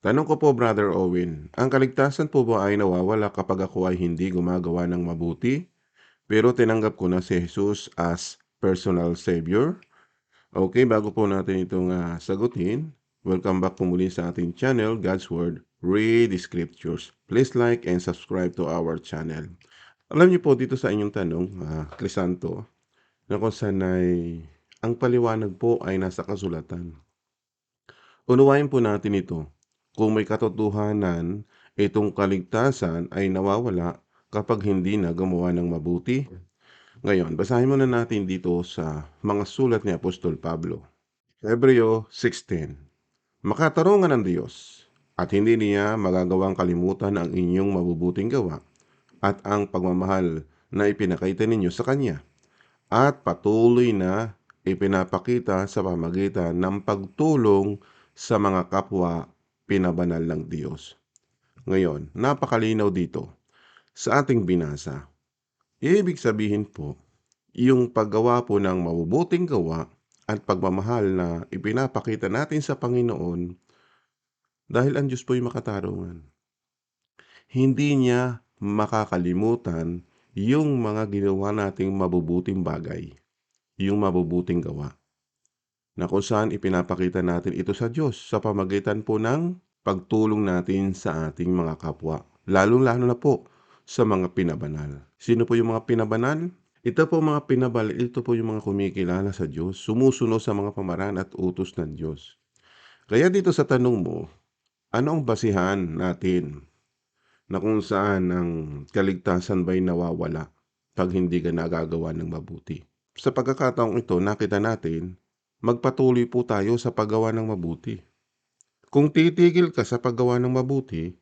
Tanong ko po, Brother Owen, ang kaligtasan po ba ay nawawala kapag ako ay hindi gumagawa ng mabuti, pero tinanggap ko na si Jesus as personal Savior? Okay, bago po natin itong ah, sagutin, welcome back po muli sa ating channel, God's Word, Read the Scriptures. Please like and subscribe to our channel. Alam niyo po dito sa inyong tanong, uh, Crisanto, na kung saan ay ang paliwanag po ay nasa kasulatan. Unawain po natin ito. Kung may katotohanan, itong kaligtasan ay nawawala kapag hindi na gumawa ng mabuti. Ngayon, basahin muna natin dito sa mga sulat ni Apostol Pablo. Hebreo 16 Makatarungan ng Diyos at hindi niya magagawang kalimutan ang inyong mabubuting gawa at ang pagmamahal na ipinakita ninyo sa Kanya at patuloy na ipinapakita sa pamagitan ng pagtulong sa mga kapwa pinabanal ng Diyos. Ngayon, napakalinaw dito sa ating binasa. Ibig sabihin po, yung paggawa po ng mabubuting gawa at pagmamahal na ipinapakita natin sa Panginoon dahil ang Diyos po ay makatarungan. Hindi niya makakalimutan yung mga ginawa nating mabubuting bagay, yung mabubuting gawa, na kung saan ipinapakita natin ito sa Diyos sa pamagitan po ng pagtulong natin sa ating mga kapwa, lalong-lalo na po sa mga pinabanal. Sino po yung mga pinabanal? Ito po mga pinabal, ito po yung mga kumikilala sa Diyos, sumusunod sa mga pamaraan at utos ng Diyos. Kaya dito sa tanong mo, ano ang basihan natin na kung saan ang kaligtasan ba'y nawawala pag hindi ka nagagawa ng mabuti. Sa pagkakataong ito, nakita natin, magpatuloy po tayo sa paggawa ng mabuti. Kung titigil ka sa paggawa ng mabuti,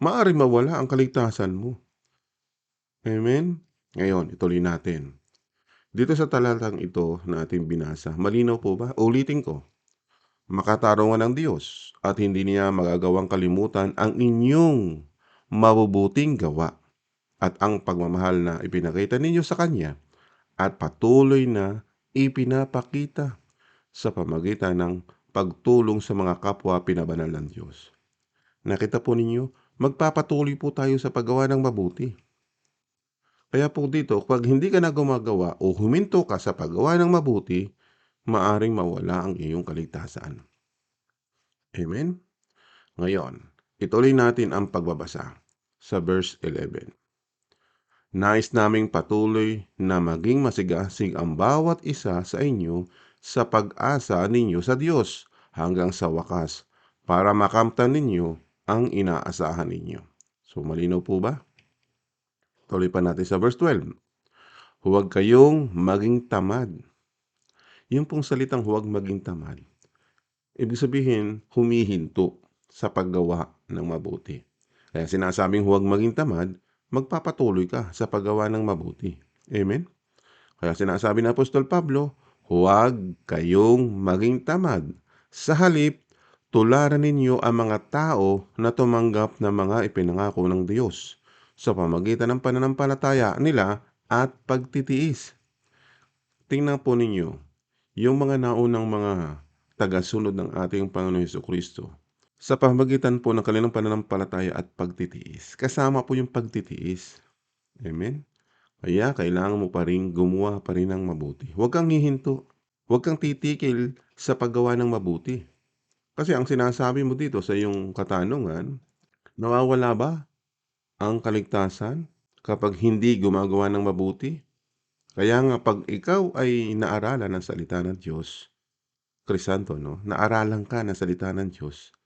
maari mawala ang kaligtasan mo. Amen? Ngayon, ituloy natin. Dito sa talatang ito na ating binasa, malinaw po ba? Ulitin ko. Makatarungan ng Diyos at hindi niya magagawang kalimutan ang inyong mabubuting gawa at ang pagmamahal na ipinakita ninyo sa Kanya at patuloy na ipinapakita sa pamagitan ng pagtulong sa mga kapwa pinabanal ng Diyos. Nakita po ninyo, magpapatuloy po tayo sa paggawa ng mabuti. Kaya po dito, pag hindi ka na gumagawa o huminto ka sa paggawa ng mabuti, maaring mawala ang iyong kaligtasan. Amen? Ngayon, Ituloy natin ang pagbabasa sa verse 11. Nais naming patuloy na maging masigasig ang bawat isa sa inyo sa pag-asa ninyo sa Diyos hanggang sa wakas para makamtan ninyo ang inaasahan ninyo. So malinaw po ba? Tuloy pa natin sa verse 12. Huwag kayong maging tamad. Yung pong salitang huwag maging tamad. Ibig sabihin, humihinto sa paggawa ng mabuti. Kaya sinasabing huwag maging tamad, magpapatuloy ka sa paggawa ng mabuti. Amen? Kaya sinasabi ng Apostol Pablo, huwag kayong maging tamad. Sa halip, tularan ninyo ang mga tao na tumanggap ng mga ipinangako ng Diyos sa pamagitan ng pananampalataya nila at pagtitiis. Tingnan po ninyo, yung mga naunang mga tagasunod ng ating Panginoon Heso Kristo, sa pamagitan po ng kanilang pananampalataya at pagtitiis. Kasama po yung pagtitiis. Amen? Kaya kailangan mo pa rin gumawa pa rin ng mabuti. Huwag kang hihinto. Huwag kang titikil sa paggawa ng mabuti. Kasi ang sinasabi mo dito sa iyong katanungan, nawawala ba ang kaligtasan kapag hindi gumagawa ng mabuti? Kaya nga pag ikaw ay naaralan ng salita ng Diyos, Krisanto, no? Naaralan ka ng salita ng Diyos,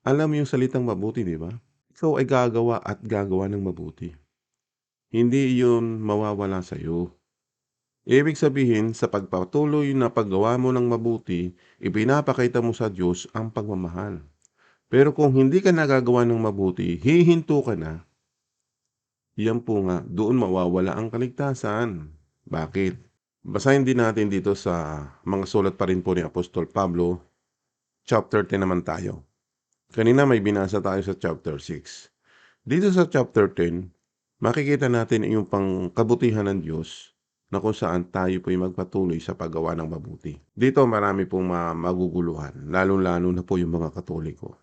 alam mo yung salitang mabuti, di ba? Ikaw ay gagawa at gagawa ng mabuti. Hindi yun mawawala sa iyo. Ibig sabihin, sa pagpatuloy na paggawa mo ng mabuti, ipinapakita mo sa Diyos ang pagmamahal. Pero kung hindi ka nagagawa ng mabuti, hihinto ka na. Yan po nga, doon mawawala ang kaligtasan. Bakit? Basahin din natin dito sa mga sulat pa rin po ni Apostol Pablo, chapter 10 naman tayo. Kanina may binasa tayo sa chapter 6. Dito sa chapter 10, makikita natin yung pangkabutihan ng Diyos na kung saan tayo po'y magpatuloy sa paggawa ng mabuti. Dito marami pong maguguluhan, lalong-lalo na po yung mga katoliko.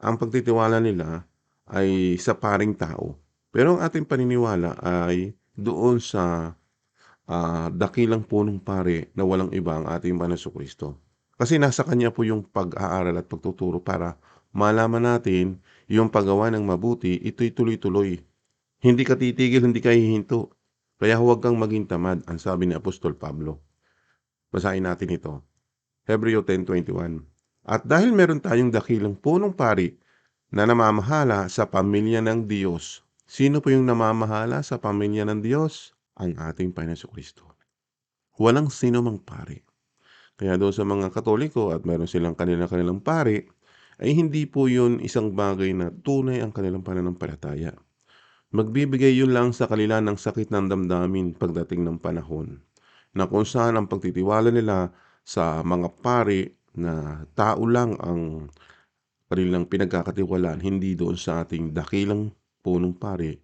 ang pagtitiwala nila ay sa paring tao. Pero ang ating paniniwala ay doon sa ah, dakilang punong pari na walang iba ang ating Panginoon Kristo. Kasi nasa Kanya po yung pag-aaral at pagtuturo para malaman natin yung paggawa ng mabuti, ito'y tuloy-tuloy. Hindi ka titigil, hindi ka hihinto. Kaya huwag kang maging tamad, ang sabi ni Apostol Pablo. Basahin natin ito. Hebreo 10.21 At dahil meron tayong dakilang punong pari na namamahala sa pamilya ng Diyos. Sino po yung namamahala sa pamilya ng Diyos? Ang ating Panginoon Kristo. Walang sino mang pari. Kaya doon sa mga Katoliko at meron silang kanilang-kanilang pari, ay hindi po yun isang bagay na tunay ang kanilang pananampalataya. Magbibigay yun lang sa kanila ng sakit ng damdamin pagdating ng panahon na kung saan ang pagtitiwala nila sa mga pari na tao lang ang kanilang pinagkakatiwalaan, hindi doon sa ating dakilang punong pari,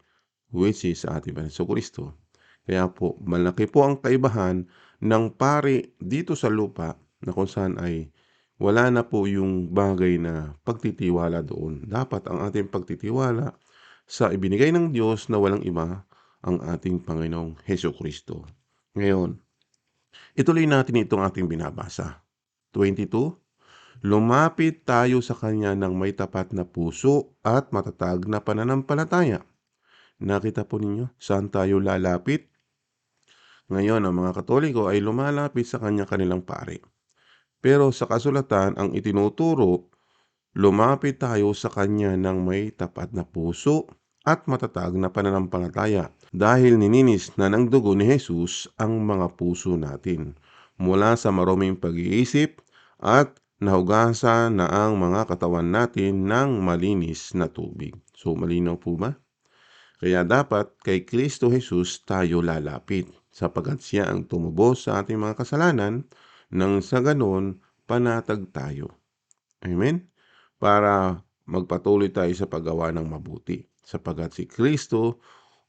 which is sa ating Panginoon Kristo. Kaya po, malaki po ang kaibahan ng pari dito sa lupa na kung saan ay wala na po yung bagay na pagtitiwala doon. Dapat ang ating pagtitiwala sa ibinigay ng Diyos na walang iba ang ating Panginoong Heso Kristo. Ngayon, ituloy natin itong ating binabasa. 22, Lumapit tayo sa Kanya ng may tapat na puso at matatag na pananampalataya. Nakita po ninyo saan tayo lalapit? Ngayon, ang mga Katoliko ay lumalapit sa kanya kanilang pari. Pero sa kasulatan, ang itinuturo, lumapit tayo sa kanya ng may tapat na puso at matatag na pananampalataya dahil nininis na ng dugo ni Jesus ang mga puso natin mula sa maruming pag-iisip at nahugasan na ang mga katawan natin ng malinis na tubig. So malinaw po ba? Kaya dapat kay Kristo Jesus tayo lalapit sapagkat siya ang tumubos sa ating mga kasalanan nang sa ganon panatag tayo. Amen? Para magpatuloy tayo sa paggawa ng mabuti sapagkat si Kristo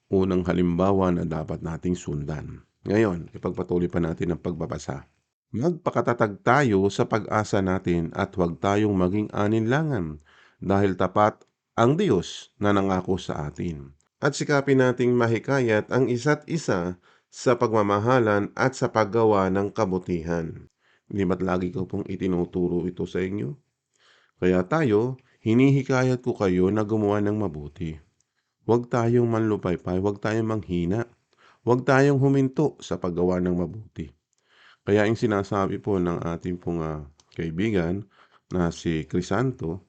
unang halimbawa na dapat nating sundan. Ngayon, ipagpatuloy pa natin ang pagbabasa. Magpakatatag tayo sa pag-asa natin at huwag tayong maging aninlangan dahil tapat ang Diyos na nangako sa atin. At sikapin nating mahikayat ang isa't isa sa pagmamahalan at sa paggawa ng kabutihan. Hindi ba't lagi ko pong itinuturo ito sa inyo? Kaya tayo, hinihikayat ko kayo na gumawa ng mabuti. Huwag tayong manlupaypay, huwag tayong manghina, huwag tayong huminto sa paggawa ng mabuti. Kaya yung sinasabi po ng ating pong uh, kaibigan na si Crisanto,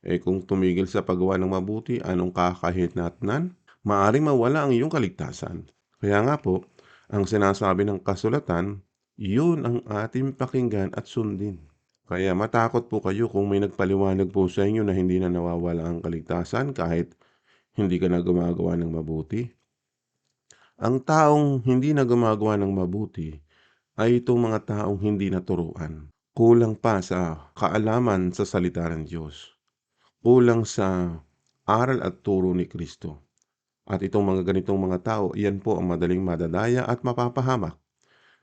eh kung tumigil sa paggawa ng mabuti, anong kakahinatnan? Maaring mawala ang iyong kaligtasan. Kaya nga po, ang sinasabi ng kasulatan, yun ang ating pakinggan at sundin. Kaya matakot po kayo kung may nagpaliwanag po sa inyo na hindi na nawawala ang kaligtasan kahit hindi ka na gumagawa ng mabuti. Ang taong hindi na gumagawa ng mabuti ay itong mga taong hindi naturuan. Kulang pa sa kaalaman sa salita ng Diyos. Kulang sa aral at turo ni Kristo. At itong mga ganitong mga tao, iyan po ang madaling madadaya at mapapahamak.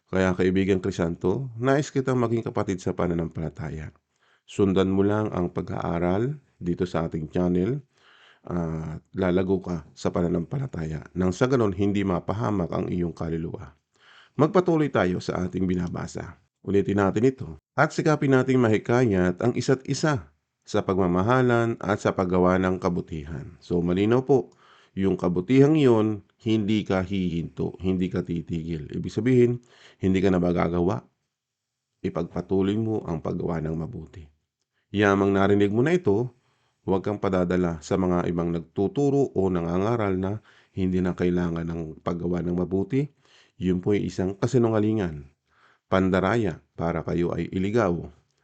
Kaya kaibigan Krisanto, nais kitang maging kapatid sa pananampalataya. Sundan mo lang ang pag-aaral dito sa ating channel at uh, lalago ka sa pananampalataya nang sa ganon hindi mapahamak ang iyong kaluluwa. Magpatuloy tayo sa ating binabasa. Ulitin natin ito. At sikapin nating mahikayat ang isa't isa sa pagmamahalan at sa paggawa ng kabutihan. So malinaw po, yung kabutihang yon hindi ka hihinto, hindi ka titigil. Ibig sabihin, hindi ka na magagawa. Ipagpatuloy mo ang paggawa ng mabuti. Yamang narinig mo na ito, huwag kang padadala sa mga ibang nagtuturo o nangangaral na hindi na kailangan ng paggawa ng mabuti. Yun po ay isang kasinungalingan. Pandaraya para kayo ay iligaw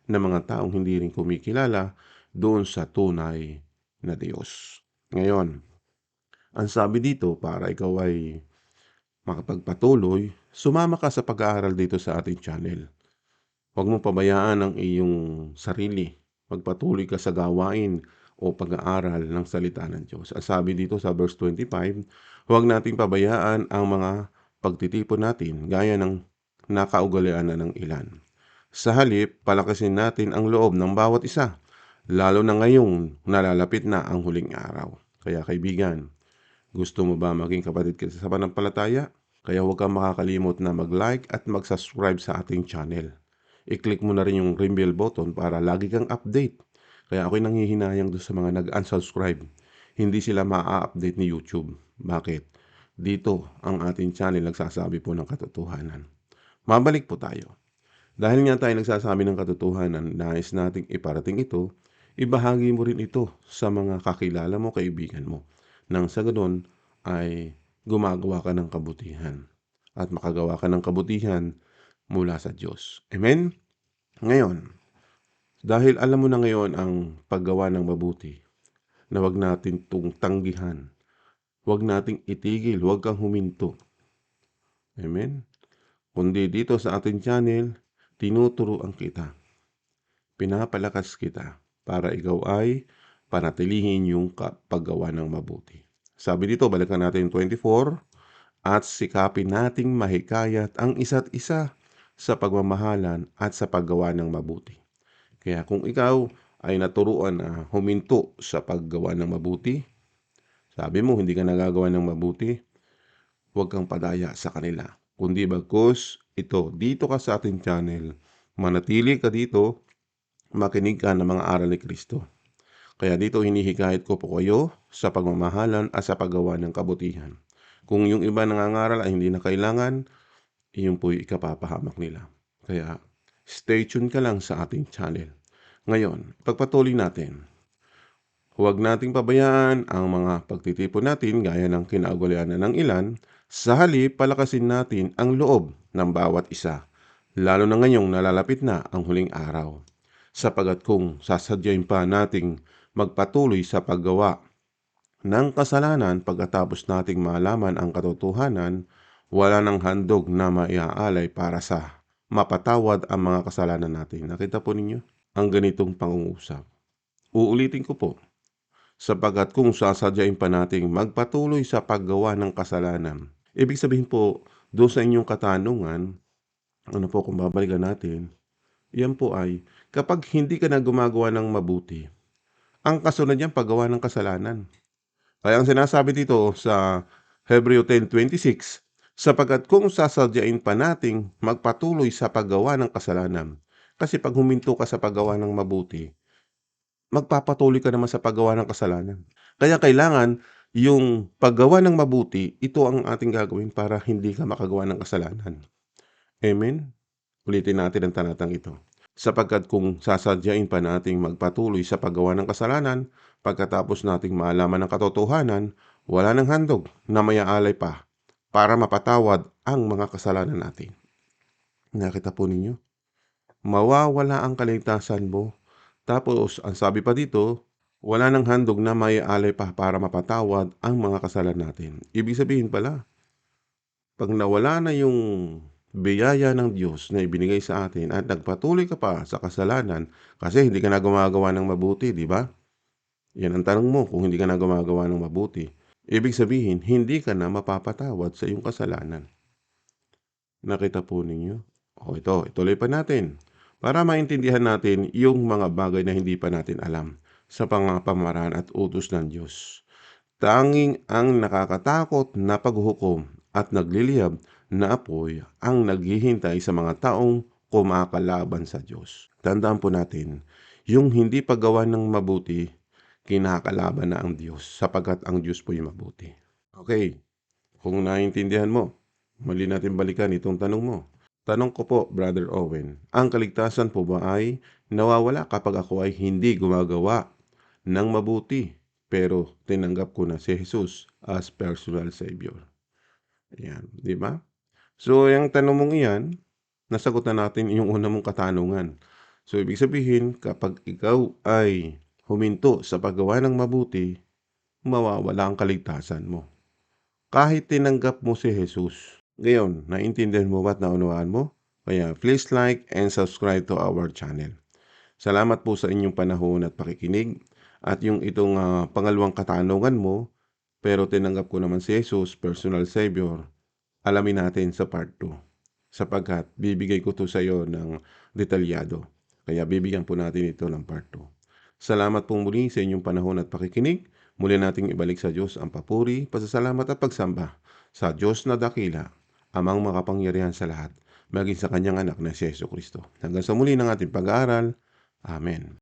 ng mga taong hindi rin kumikilala doon sa tunay na Diyos. Ngayon, ang sabi dito, para ikaw ay makapagpatuloy, sumama ka sa pag-aaral dito sa ating channel. Huwag mo pabayaan ang iyong sarili. Magpatuloy ka sa gawain o pag-aaral ng salita ng Diyos. Ang sabi dito sa verse 25, huwag nating pabayaan ang mga pagtitipon natin gaya ng nakaugalian na ng ilan. Sa halip, palakasin natin ang loob ng bawat isa lalo na ngayong nalalapit na ang huling araw. Kaya kaibigan, gusto mo ba maging kapatid kita sa pananampalataya? Kaya huwag kang makakalimot na mag-like at mag-subscribe sa ating channel. I-click mo na rin yung ring bell button para lagi kang update. Kaya ako'y nanghihinayang doon sa mga nag-unsubscribe. Hindi sila ma-update ni YouTube. Bakit? Dito ang ating channel nagsasabi po ng katotohanan. Mabalik po tayo. Dahil nga tayo nagsasabi ng katotohanan, nais nating iparating ito, ibahagi mo rin ito sa mga kakilala mo, kaibigan mo. Nang sa ganun ay gumagawa ka ng kabutihan. At makagawa ka ng kabutihan mula sa Diyos. Amen? Ngayon, dahil alam mo na ngayon ang paggawa ng mabuti, na wag natin itong tanggihan, wag nating itigil, wag kang huminto. Amen? Kundi dito sa ating channel, tinuturuan kita, pinapalakas kita para ikaw ay panatilihin yung paggawa ng mabuti. Sabi dito, balikan natin yung 24, at sikapin nating mahikayat ang isa't isa sa pagmamahalan at sa paggawa ng mabuti. Kaya kung ikaw ay naturuan na huminto sa paggawa ng mabuti, sabi mo hindi ka nagagawa ng mabuti, huwag kang padaya sa kanila. Kundi bagkus, ito, dito ka sa ating channel, manatili ka dito, makinig ka ng mga aral ni Kristo. Kaya dito hinihikayat ko po kayo sa pagmamahalan at sa paggawa ng kabutihan. Kung yung iba nangangaral ay hindi na kailangan, iyon po'y ikapapahamak nila. Kaya stay tuned ka lang sa ating channel. Ngayon, pagpatuloy natin. Huwag nating pabayaan ang mga pagtitipon natin gaya ng kinagulayanan ng ilan. Sa halip, palakasin natin ang loob ng bawat isa. Lalo na ngayong nalalapit na ang huling araw. Sapagat kung sasadyain pa nating magpatuloy sa paggawa ng kasalanan pagkatapos nating malaman ang katotohanan, wala nang handog na maiaalay para sa mapatawad ang mga kasalanan natin. Nakita po ninyo ang ganitong pangungusap. Uulitin ko po, sapagat kung sasadyain pa nating magpatuloy sa paggawa ng kasalanan, ibig sabihin po, doon sa inyong katanungan, ano po kung babalikan natin, yan po ay, kapag hindi ka na gumagawa ng mabuti, ang kasunod niyan paggawa ng kasalanan. Kaya ang sinasabi dito sa Hebreo 10.26, sapagkat kung sasadyain pa nating magpatuloy sa paggawa ng kasalanan, kasi pag huminto ka sa paggawa ng mabuti, magpapatuloy ka naman sa paggawa ng kasalanan. Kaya kailangan yung paggawa ng mabuti, ito ang ating gagawin para hindi ka makagawa ng kasalanan. Amen? Ulitin natin ang tanatang ito sapagkat kung sasadyain pa nating magpatuloy sa paggawa ng kasalanan, pagkatapos nating maalaman ng katotohanan, wala nang handog na mayaalay pa para mapatawad ang mga kasalanan natin. Nakita po ninyo? Mawawala ang kaligtasan mo. Tapos, ang sabi pa dito, wala nang handog na mayaalay pa para mapatawad ang mga kasalanan natin. Ibig sabihin pala, pag nawala na yung biyaya ng Diyos na ibinigay sa atin at nagpatuloy ka pa sa kasalanan kasi hindi ka na gumagawa ng mabuti, di ba? Yan ang tanong mo kung hindi ka na gumagawa ng mabuti. Ibig sabihin, hindi ka na mapapatawad sa iyong kasalanan. Nakita po ninyo? O ito, ituloy pa natin para maintindihan natin yung mga bagay na hindi pa natin alam sa pangapamaraan at utos ng Diyos. Tanging ang nakakatakot na paghuhukom at nagliliyab na apoy ang naghihintay sa mga taong kumakalaban sa Diyos. Tandaan po natin, yung hindi paggawa ng mabuti, kinakalaban na ang Diyos sapagkat ang Diyos po yung mabuti. Okay, kung naiintindihan mo, mali natin balikan itong tanong mo. Tanong ko po, Brother Owen, ang kaligtasan po ba ay nawawala kapag ako ay hindi gumagawa ng mabuti pero tinanggap ko na si Jesus as personal Savior? Ayan, di ba? So, yung tanong mong iyan, nasagot na natin yung una mong katanungan. So, ibig sabihin, kapag ikaw ay huminto sa paggawa ng mabuti, mawawala ang kaligtasan mo. Kahit tinanggap mo si Jesus. Ngayon, naintindihan mo ba't naunawaan mo? Kaya please like and subscribe to our channel. Salamat po sa inyong panahon at pakikinig. At yung itong uh, pangalawang katanungan mo, pero tinanggap ko naman si Jesus, personal Savior, alamin natin sa part 2 sapagkat bibigay ko to sa iyo ng detalyado. Kaya bibigyan po natin ito ng part 2. Salamat pong muli sa inyong panahon at pakikinig. Muli nating ibalik sa Diyos ang papuri, pasasalamat at pagsamba sa Diyos na dakila, amang makapangyarihan sa lahat, maging sa kanyang anak na si Yesu Kristo. Hanggang sa muli ng ating pag-aaral. Amen.